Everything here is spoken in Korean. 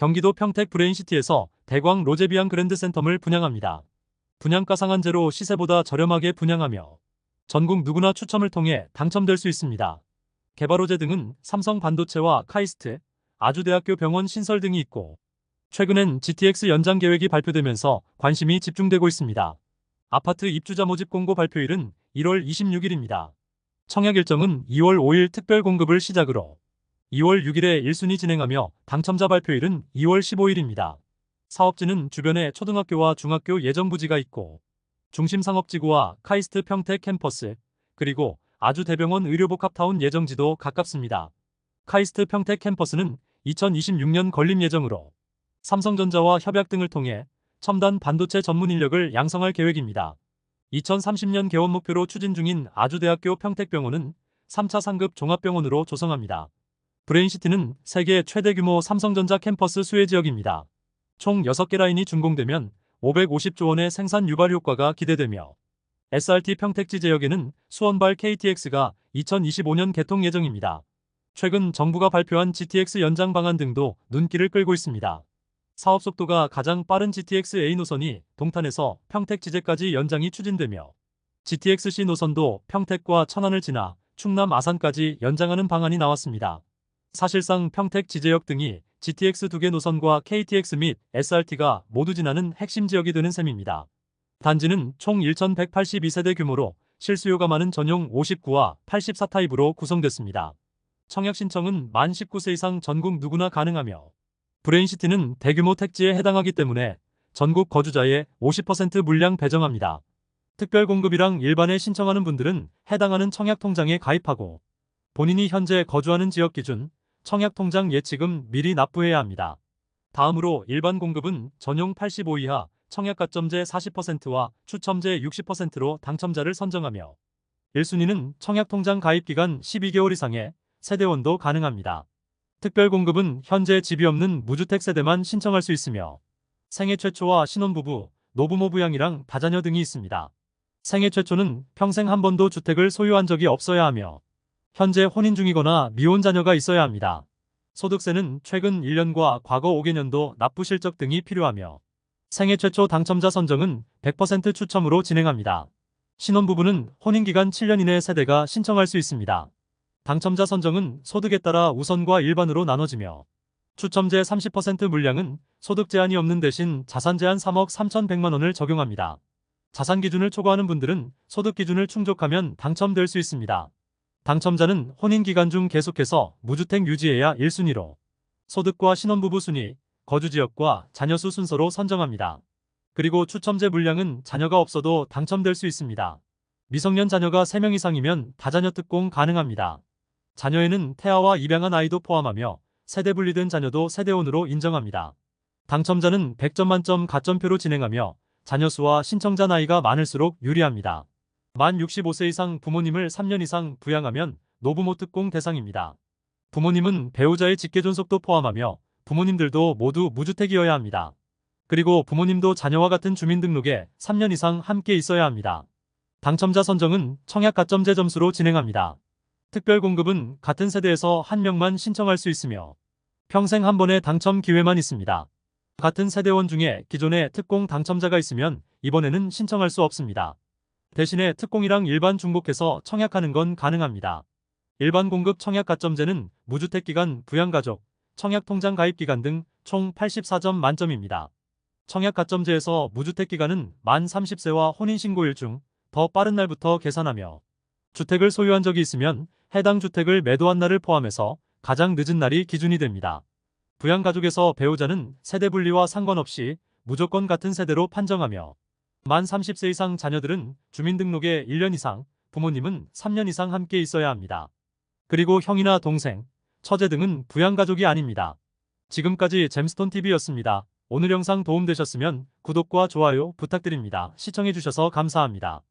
경기도 평택 브레인시티에서 대광 로제비앙 그랜드센텀을 분양합니다. 분양가 상한제로 시세보다 저렴하게 분양하며 전국 누구나 추첨을 통해 당첨될 수 있습니다. 개발호재 등은 삼성 반도체와 카이스트, 아주대학교 병원 신설 등이 있고 최근엔 GTX 연장 계획이 발표되면서 관심이 집중되고 있습니다. 아파트 입주자 모집 공고 발표일은 1월 26일입니다. 청약 일정은 2월 5일 특별 공급을 시작으로 2월 6일에 1순위 진행하며 당첨자 발표일은 2월 15일입니다. 사업지는 주변에 초등학교와 중학교 예정 부지가 있고 중심 상업지구와 카이스트 평택 캠퍼스 그리고 아주 대병원 의료복합타운 예정지도 가깝습니다. 카이스트 평택 캠퍼스는 2026년 건립 예정으로 삼성전자와 협약 등을 통해 첨단 반도체 전문 인력을 양성할 계획입니다. 2030년 개원 목표로 추진 중인 아주대학교 평택병원은 3차 상급 종합병원으로 조성합니다. 브레인시티는 세계 최대 규모 삼성전자 캠퍼스 수혜 지역입니다. 총 6개 라인이 준공되면 550조 원의 생산 유발 효과가 기대되며 SRT 평택지 지역에는 수원발 KTX가 2025년 개통 예정입니다. 최근 정부가 발표한 GTX 연장 방안 등도 눈길을 끌고 있습니다. 사업 속도가 가장 빠른 GTX A 노선이 동탄에서 평택 지제까지 연장이 추진되며 GTX-C 노선도 평택과 천안을 지나 충남 아산까지 연장하는 방안이 나왔습니다. 사실상 평택 지제역 등이 GTX 두 개 노선과 KTX 및 SRT가 모두 지나는 핵심 지역이 되는 셈입니다. 단지는 총 1,182세대 규모로 실수요가 많은 전용 59와 84타입으로 구성됐습니다. 청약 신청은 만 19세 이상 전국 누구나 가능하며 브레인시티는 대규모 택지에 해당하기 때문에 전국 거주자의 50% 물량 배정합니다. 특별 공급이랑 일반에 신청하는 분들은 해당하는 청약 통장에 가입하고 본인이 현재 거주하는 지역 기준 청약 통장 예치금 미리 납부해야 합니다. 다음으로 일반 공급은 전용 85 이하 청약 가점제 40%와 추첨제 60%로 당첨자를 선정하며 1순위는 청약 통장 가입 기간 12개월 이상의 세대원도 가능합니다. 특별 공급은 현재 집이 없는 무주택 세대만 신청할 수 있으며 생애 최초와 신혼부부, 노부모 부양이랑 다자녀 등이 있습니다. 생애 최초는 평생 한 번도 주택을 소유한 적이 없어야 하며 현재 혼인 중이거나 미혼 자녀가 있어야 합니다. 소득세는 최근 1년과 과거 5개년도 납부 실적 등이 필요하며 생애 최초 당첨자 선정은 100% 추첨으로 진행합니다. 신혼부부는 혼인기간 7년 이내 세대가 신청할 수 있습니다. 당첨자 선정은 소득에 따라 우선과 일반으로 나눠지며 추첨제 30% 물량은 소득 제한이 없는 대신 자산 제한 3억 3,100만 원을 적용합니다. 자산 기준을 초과하는 분들은 소득 기준을 충족하면 당첨될 수 있습니다. 당첨자는 혼인 기간 중 계속해서 무주택 유지해야 1순위로 소득과 신혼부부 순위, 거주 지역과 자녀 수 순서로 선정합니다. 그리고 추첨제 물량은 자녀가 없어도 당첨될 수 있습니다. 미성년 자녀가 3명 이상이면 다자녀 특공 가능합니다. 자녀에는 태아와 입양한 아이도 포함하며 세대 분리된 자녀도 세대원으로 인정합니다. 당첨자는 100점 만점 가점표로 진행하며 자녀 수와 신청자 나이가 많을수록 유리합니다. 만 65세 이상 부모님을 3년 이상 부양하면 노부모 특공 대상입니다. 부모님은 배우자의 직계 존속도 포함하며 부모님들도 모두 무주택이어야 합니다. 그리고 부모님도 자녀와 같은 주민등록에 3년 이상 함께 있어야 합니다. 당첨자 선정은 청약 가점제 점수로 진행합니다. 특별 공급은 같은 세대에서 한 명만 신청할 수 있으며 평생 한 번의 당첨 기회만 있습니다. 같은 세대원 중에 기존에 특공 당첨자가 있으면 이번에는 신청할 수 없습니다. 대신에 특공이랑 일반 중복해서 청약하는 건 가능합니다. 일반 공급 청약 가점제는 무주택 기간, 부양가족, 청약 통장 가입 기간 등 총 84점 만점입니다. 청약 가점제에서 무주택 기간은 만 30세와 혼인신고일 중 더 빠른 날부터 계산하며 주택을 소유한 적이 있으면 해당 주택을 매도한 날을 포함해서 가장 늦은 날이 기준이 됩니다. 부양가족에서 배우자는 세대 분리와 상관없이 무조건 같은 세대로 판정하며 만 30세 이상 자녀들은 주민등록에 1년 이상, 부모님은 3년 이상 함께 있어야 합니다. 그리고 형이나 동생, 처제 등은 부양가족이 아닙니다. 지금까지 잼스톤TV였습니다. 오늘 영상 도움되셨으면 구독과 좋아요 부탁드립니다. 시청해주셔서 감사합니다.